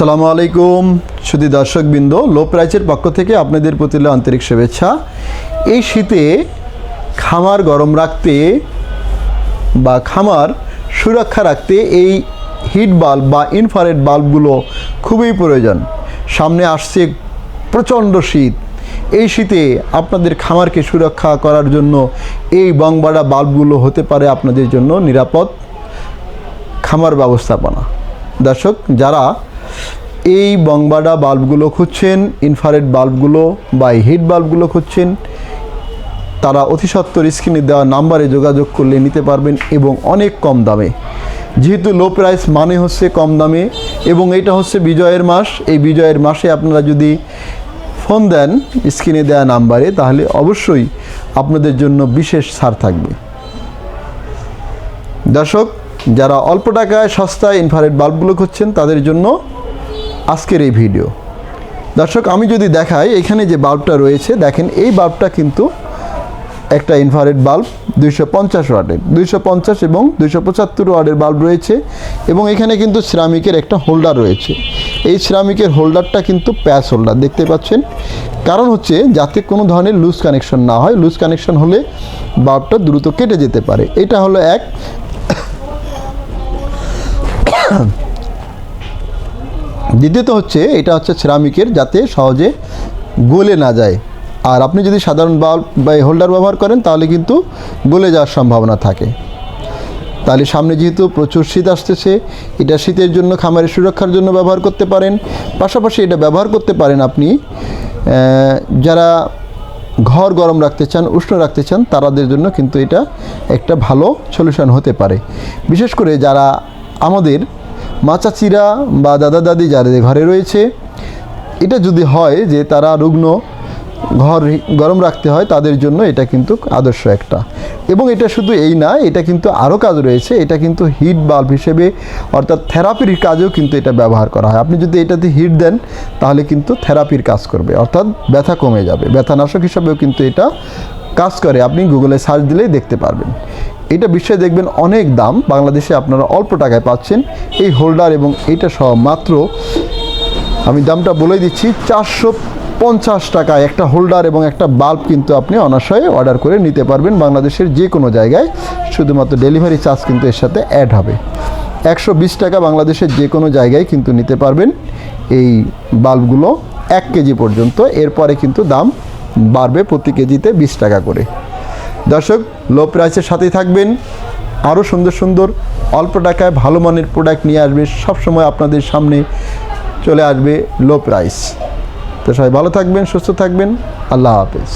আসসালামু আলাইকুম। শুধু দর্শকবৃন্দ লো প্রাইজের পক্ষ থেকে আপনাদের প্রতি আন্তরিক শুভেচ্ছা। এই শীতে খামার গরম রাখতে বা খামার সুরক্ষা রাখতে এই হিট বাল্ব বা ইনফ্রারেড বাল্বগুলো খুবই প্রয়োজন। সামনে আসছে প্রচণ্ড শীত। এই শীতে আপনাদের খামারকে সুরক্ষা করার জন্য এই বংবাড়া বাল্বগুলো হতে পারে আপনাদের জন্য নিরাপদ খামার ব্যবস্থাপনা। দর্শক, যারা এই বংবাডা বাল্বগুলো খুঁজছেন, ইনফ্রারেড বাল্বগুলো বা হিট বাল্বগুলো খুঁজছেন, তারা অতি সত্বর স্ক্রিনে দেওয়া নাম্বারে যোগাযোগ করলে নিতে পারবেন এবং অনেক কম দামে। যেহেতু লো প্রাইস মানে হচ্ছে কম দামে এবং এটা হচ্ছে বিজয়ের মাস, এই বিজয়ের মাসে আপনারা যদি ফোন দেন স্ক্রিনে দেওয়া নাম্বারে, তাহলে অবশ্যই আপনাদের জন্য বিশেষ ছাড় থাকবে। দর্শক, যারা অল্প টাকায় সস্তায় ইনফ্রারেড বাল্বগুলো খুঁজছেন, তাদের জন্য আজকের এই ভিডিও। দর্শক, আমি যদি দেখাই, এখানে যে বাল্বটা রয়েছে, দেখেন, এই বাল্বটা কিন্তু একটা ইনফ্রারেড বাল্ব, দুইশো পঞ্চাশ ওয়াটের, দুইশো পঞ্চাশ এবং দুইশো পঁচাত্তর ওয়াটের বাল্ব রয়েছে এবং এখানে কিন্তু সিরামিকের একটা হোল্ডার রয়েছে। এই সিরামিকের হোল্ডারটা কিন্তু প্যাচ হোল্ডার দেখতে পাচ্ছেন? কারণ হচ্ছে, যাতে কোনো ধরনের লুজ কানেকশন না হয় লুজ কানেকশন হলে বাল্বটা দ্রুত কেটে যেতে পারে। এটা হলো এক দ্বিতীয়ত হচ্ছে, এটা হচ্ছে সিরামিকের যাতে সহজে গলে না যায়। আর আপনি যদি সাধারণ বাল্ব বা হোল্ডার ব্যবহার করেন, তাহলে কিন্তু গলে যাওয়ার সম্ভাবনা থাকে। তাহলে সামনে যেহেতু প্রচুর শীত আসতেছে, এটা শীতের জন্য, খামারের সুরক্ষার জন্য ব্যবহার করতে পারেন। পাশাপাশি এটা ব্যবহার করতে পারেন আপনি যারা ঘর গরম রাখতে চান, উষ্ণ রাখতে চান, তারাদের জন্য কিন্তু এটা একটা ভালো সলিউশন হতে পারে। বিশেষ করে যারা আমাদের মাচাচিরা বা দাদা দাদি যাদের ঘরে রয়েছে, এটা যদি হয় যে তারা রুগ্ন ঘর গরম রাখতে হয়, তাদের জন্য এটা কিন্তু আদর্শ একটা। এবং এটা শুধু এই না, এটা কিন্তু আরও কাজ রয়েছে, এটা কিন্তু হিট বাল্ব হিসেবে, অর্থাৎ থেরাপির কাজেও কিন্তু এটা ব্যবহার করা হয়। আপনি যদি এটাতে হিট দেন, তাহলে কিন্তু থেরাপির কাজ করবে, অর্থাৎ ব্যথা কমে যাবে। ব্যথানাশক হিসাবেও কিন্তু এটা কাজ করে, আপনি গুগলে সার্চ দিলেই দেখতে পারবেন। এটা বিশ্বে দেখবেন অনেক দাম। বাংলাদেশে আপনারা অল্প টাকায় পাচ্ছেন। এই হোল্ডার এবং এটা সহ মাত্র আমি দামটা বলে দিচ্ছি, চারশো পঞ্চাশ টাকায় একটা হোল্ডার এবং একটা বাল্ব কিন্তু আপনি অনাশয়ে অর্ডার করে নিতে পারবেন বাংলাদেশের যে কোনো জায়গায়। শুধুমাত্র ডেলিভারি চার্জ কিন্তু এর সাথে অ্যাড হবে। একশো বিশ টাকা বাংলাদেশের যে কোনো জায়গায় কিন্তু নিতে পারবেন এই বাল্বগুলো এক কেজি পর্যন্ত। এরপরে কিন্তু দাম বাড়বে প্রতি কেজিতে বিশ টাকা করে। দর্শক লো প্রাইসের সাথেই থাকবেন। আরও সুন্দর সুন্দর, অল্প টাকায় ভালো মানের প্রোডাক্ট নিয়ে আসবে। সবসময় আপনাদের সামনে চলে আসবে লো প্রাইস তো সবাই ভালো থাকবেন, সুস্থ থাকবেন। আল্লাহ হাফেজ।